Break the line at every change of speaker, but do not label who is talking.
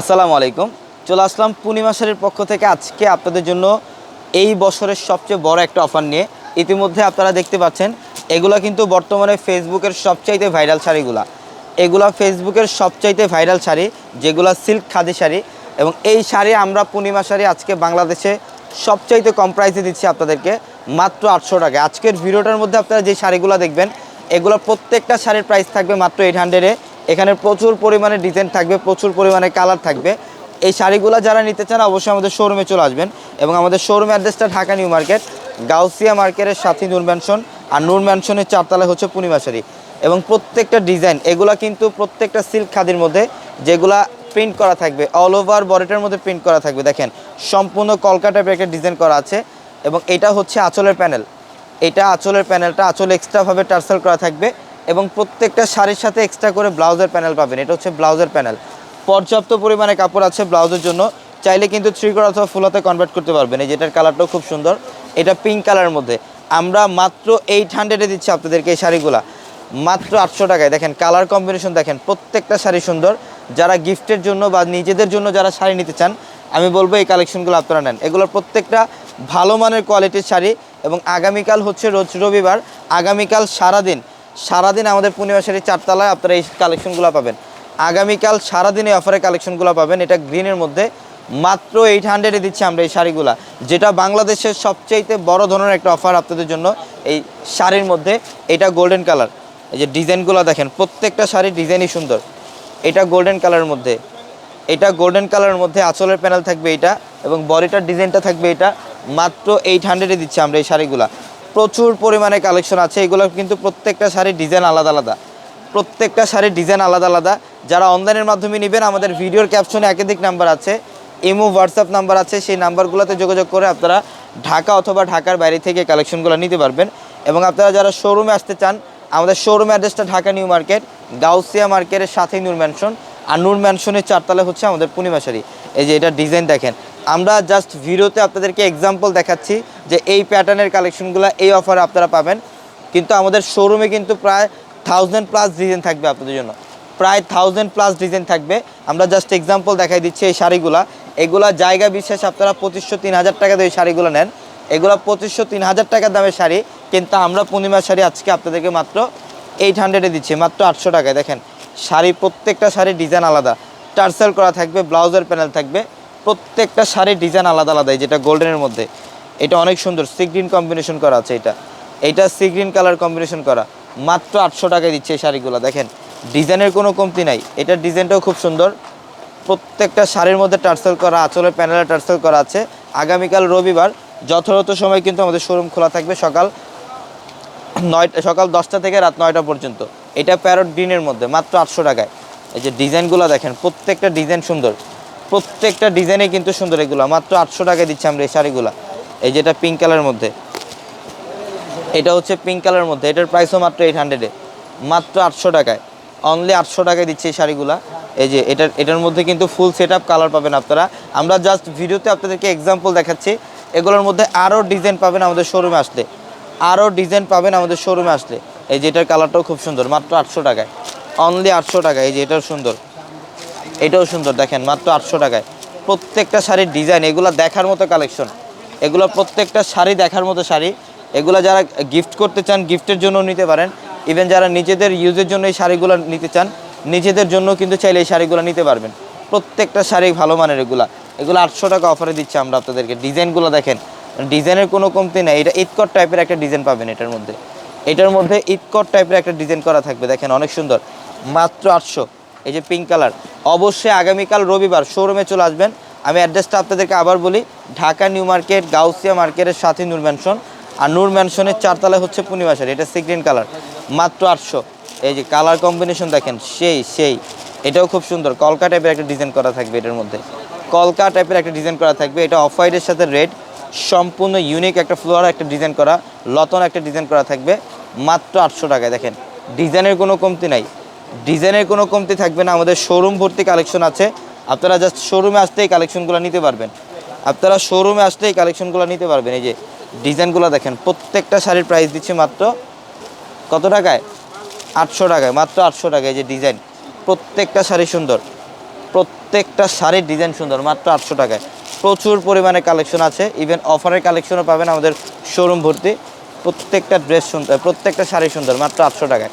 আসসালামু আলাইকুম। চলে আসলাম পূর্ণিমা শাড়ির পক্ষ থেকে। আজকে আপনাদের জন্য এই বছরের সবচেয়ে বড় একটা অফার নিয়ে। ইতিমধ্যে আপনারা দেখতে পাচ্ছেন, এগুলা কিন্তু বর্তমানে ফেসবুকের সবচাইতে ভাইরাল শাড়িগুলা। এগুলা ফেসবুকের সবচাইতে ভাইরাল শাড়ি, যেগুলা সিল্ক খাদি শাড়ি। এবং এই শাড়ি আমরা পূর্ণিমা শাড়ি আজকে বাংলাদেশে সবচাইতে কম প্রাইসে দিচ্ছি আপনাদেরকে, মাত্র আটশো টাকা আজকের ভিডিওটার মধ্যে আপনারা যে শাড়িগুলো দেখবেন এগুলো প্রত্যেকটা শাড়ির প্রাইস থাকবে মাত্র এইট হান্ড্রেডে। এখানে প্রচুর পরিমাণে ডিজাইন থাকবে, প্রচুর পরিমাণে কালার থাকবে। এই শাড়িগুলো যারা নিতে চান, অবশ্যই আমাদের শোরুমে চলে আসবেন। এবং আমাদের শোরুম অ্যাড্রেসটা ঢাকা নিউ মার্কেট, গাউসিয়া মার্কেটের সাথে নূর ম্যানশন আর নূর ম্যানশনের চারতলায় হচ্ছে পূর্ণিমা শাড়ি। এবং প্রত্যেকটা ডিজাইন এগুলা কিন্তু প্রত্যেকটা সিল্ক খাদির মধ্যে যেগুলা প্রিন্ট করা থাকবে অল ওভার বডিটার মধ্যে প্রিন্ট করা থাকবে। দেখেন, সম্পূর্ণ কলকা টাইপের একটা ডিজাইন করা আছে। এবং এটা হচ্ছে আঁচলের প্যানেল এটা আঁচলের প্যানেলটা আঁচল এক্সট্রাভাবে টার্সেল করা থাকবে। এবং প্রত্যেকটা শাড়ির সাথে এক্সট্রা করে ব্লাউজের প্যানেল পাবেন। এটা হচ্ছে ব্লাউজের প্যানেল পর্যাপ্ত পরিমাণে কাপড় আছে ব্লাউজের জন্য। চাইলে কিন্তু থ্রি করা অথবা ফুলাতে কনভার্ট করতে পারবেন। এই যেটার কালারটাও খুব সুন্দর। এটা পিঙ্ক কালারের মধ্যে। আমরা মাত্র এইট হান্ড্রেডে দিচ্ছি আপনাদেরকে এই শাড়িগুলা। মাত্র আটশো টাকায়। দেখেন কালার কম্বিনেশন দেখেন, প্রত্যেকটা শাড়ি সুন্দর। যারা গিফটের জন্য বা নিজেদের জন্য যারা শাড়ি নিতে চান, আমি বলব এই কালেকশনগুলো আপনারা নেন। এগুলোর প্রত্যেকটা ভালো মানের কোয়ালিটির শাড়ি এবং আগামীকাল হচ্ছে রোজ রবিবার। আগামীকাল সারাদিন সারাদিন আমাদের পূর্ণিমা শাড়ি চারতলায় আপনারা এই কালেকশনগুলো পাবেন। আগামীকাল সারাদিন এই অফারে কালেকশনগুলো পাবেন। এটা গ্রিনের মধ্যে। মাত্র এইট হান্ড্রেডে দিচ্ছি আমরা এই শাড়িগুলো। যেটা বাংলাদেশের সবচাইতে বড় ধরনের একটা অফার আপনাদের জন্য এই শাড়ির মধ্যে। এটা গোল্ডেন কালার এই যে ডিজাইনগুলো দেখেন, প্রত্যেকটা শাড়ির ডিজাইনই সুন্দর। এটা গোল্ডেন কালারের মধ্যে। এটা গোল্ডেন কালারের মধ্যে আঁচলের প্যানেল থাকবে এটা এবং বডিটার ডিজাইনটা থাকবে এটা। মাত্র এইট হান্ড্রেডে দিচ্ছি আমরা এই শাড়িগুলা। প্রচুর পরিমাণে কালেকশন আছে। এগুলো কিন্তু প্রত্যেকটা শাড়ির ডিজাইন আলাদা আলাদা। প্রত্যেকটা শাড়ির ডিজাইন আলাদা আলাদা। যারা অনলাইনের মাধ্যমে নেবেন, আমাদের ভিডিওর ক্যাপশনে একাধিক নাম্বার আছে ইমো হোয়াটসঅ্যাপ নাম্বার আছে, সেই নাম্বারগুলোতে যোগাযোগ করে আপনারা ঢাকা অথবা ঢাকার বাইরে থেকে কালেকশনগুলো নিতে পারবেন। এবং আপনারা যারা শোরুমে আসতে চান, আমাদের শোরুম অ্যাড্রেসটা ঢাকা নিউ মার্কেট, গাউসিয়া মার্কেটের সাথেই নূর ম্যানশন আর নূর ম্যানশনের চারতলা হচ্ছে আমাদের পূর্ণিমা শাড়ি। এই যে এটা ডিজাইন দেখেন আমরা জাস্ট ভিডিওতে আপনাদেরকে এক্সাম্পল দেখাচ্ছি যে এই প্যাটার্নের কালেকশনগুলো এই অফারে আপনারা পাবেন। কিন্তু আমাদের শোরুমে কিন্তু প্রায় থাউজেন্ড প্লাস ডিজাইন থাকবে আপনাদের জন্য। প্রায় থাউজেন্ড প্লাস ডিজাইন থাকবে। আমরা জাস্ট এক্সাম্পল দেখাই দিচ্ছি এই শাড়িগুলা। এগুলা জায়গা বিশেষ আপনারা পঁচিশশো তিন হাজার টাকা দিয়ে শাড়িগুলো নেন। এগুলো পঁচিশশো তিন হাজার টাকা দামের শাড়ি, কিন্তু আমরা পূর্ণিমার শাড়ি আজকে আপনাদেরকে মাত্র এইট হান্ড্রেডে দিচ্ছি, মাত্র আটশো টাকায়। দেখেন, শাড়ি প্রত্যেকটা শাড়ির ডিজাইন আলাদা। টার্সেল করা থাকবে, ব্লাউজের প্যানেল থাকবে। প্রত্যেকটা শাড়ির ডিজাইন আলাদা আলাদা যেটা গোল্ডেনের মধ্যে। এটা অনেক সুন্দর সি গ্রিন কম্বিনেশন করা আছে এটা। এটা সি গ্রিন কালার কম্বিনেশন করা। মাত্র আটশো টাকায় দিচ্ছে এই শাড়িগুলো, দেখেন। ডিজাইনের কোনো কমতি নাই। এটার ডিজাইনটাও খুব সুন্দর। প্রত্যেকটা শাড়ির মধ্যে টার্সেল করা, আঁচলের প্যানেলে টার্সেল করা আছে। আগামীকাল রবিবার, যথাযথ সময় কিন্তু আমাদের শোরুম খোলা থাকবে সকাল নয়টা সকাল দশটা থেকে রাত নয়টা পর্যন্ত। এটা প্যারট গ্রিনের মধ্যে, মাত্র আটশো টাকায়। এই যে ডিজাইনগুলো দেখেন, প্রত্যেকটা ডিজাইন সুন্দর। প্রত্যেকটা ডিজাইনে কিন্তু সুন্দর এগুলো। মাত্র আটশো টাকায় দিচ্ছি আমরা এই শাড়িগুলো। এই যেটা পিঙ্ক কালারের মধ্যে। এটা হচ্ছে পিঙ্ক কালারের মধ্যে। এটার প্রাইসও মাত্র এইট হান্ড্রেডে মাত্র আটশো টাকায়। অনলি আটশো টাকায় দিচ্ছে এই শাড়িগুলা। এই যে এটার এটার মধ্যে কিন্তু ফুল সেট আপ কালার পাবেন আপনারা। আমরা জাস্ট ভিডিওতে আপনাদেরকে এক্সাম্পল দেখাচ্ছি। এগুলোর মধ্যে আরও ডিজাইন পাবেন আমাদের শোরুমে আসলে। আরও ডিজাইন পাবেন আমাদের শোরুমে আসলে। এই যে এটার কালারটাও খুব সুন্দর। মাত্র আটশো টাকায়। অনলি আটশো টাকায়। এই যে এটাও সুন্দর। এটাও সুন্দর, দেখেন, মাত্র আটশো টাকায়। প্রত্যেকটা শাড়ির ডিজাইন, এগুলো দেখার মতো কালেকশন। এগুলো প্রত্যেকটা শাড়ি দেখার মতো শাড়ি। এগুলো যারা গিফট করতে চান গিফটের জন্য নিতে পারেন। ইভেন যারা নিজেদের ইউজের জন্য এই শাড়িগুলো নিতে চান, নিজেদের জন্য কিন্তু চাইলে এই শাড়িগুলো নিতে পারবেন। প্রত্যেকটা শাড়ি ভালো মানের এগুলা। এগুলো আটশো টাকা অফারে দিচ্ছে আমরা আপনাদেরকে। ডিজাইনগুলো দেখেন, ডিজাইনের কোনো কমতি নেই। এটা ইটকট টাইপের একটা ডিজাইন পাবেন এটার মধ্যে। এটার মধ্যে ইটকট টাইপের একটা ডিজাইন করা থাকবে। দেখেন, অনেক সুন্দর। মাত্র আটশো। এই যে পিঙ্ক কালার অবশ্যই আগামীকাল রবিবার শোরুমে চলে আসবেন। আমি অ্যাড্রেসটা আপনাদেরকে আবার বলি, ঢাকা নিউ মার্কেট, গাউসিয়া মার্কেটের সাথে নূর ম্যানশন আর নূর ম্যানশনের চারতলায় হচ্ছে পূর্ণিমাশারি এটা সিগ্রিন কালার মাত্র আটশো। এই যে কালার কম্বিনেশন দেখেন, সেই সেই, এটাও খুব সুন্দর। কলকা টাইপের একটা ডিজাইন করা থাকবে এটার মধ্যে। কলকা টাইপের একটা ডিজাইন করা থাকবে, এটা অফ হোয়াইটের সাথে রেড সম্পূর্ণ ইউনিক একটা ফ্লোয়ার একটা ডিজাইন করা, লতন একটা ডিজাইন করা থাকবে, মাত্র আটশো টাকায়। দেখেন ডিজাইনের কোনো কমতি নাই। ডিজাইনের কোনো কমতি থাকবে না, আমাদের শোরুম ভর্তি কালেকশন আছে। আপনারা জাস্ট শোরুমে আসতে এই কালেকশনগুলো নিতে পারবেন। আপনারা শোরুমে আসতে এই কালেকশনগুলো নিতে পারবেন। এই যে ডিজাইনগুলো দেখেন, প্রত্যেকটা শাড়ির প্রাইস দিচ্ছে মাত্র কত টাকায়? আটশো টাকায়, মাত্র আটশো টাকায় এই যে ডিজাইন। প্রত্যেকটা শাড়ি সুন্দর। প্রত্যেকটা শাড়ির ডিজাইন সুন্দর, মাত্র আটশো টাকায়। প্রচুর পরিমাণে কালেকশন আছে। ইভেন অফারের কালেকশনও পাবেন আমাদের শোরুম ভর্তি। প্রত্যেকটা ড্রেস সুন্দর, প্রত্যেকটা শাড়ি সুন্দর, মাত্র আটশো টাকায়।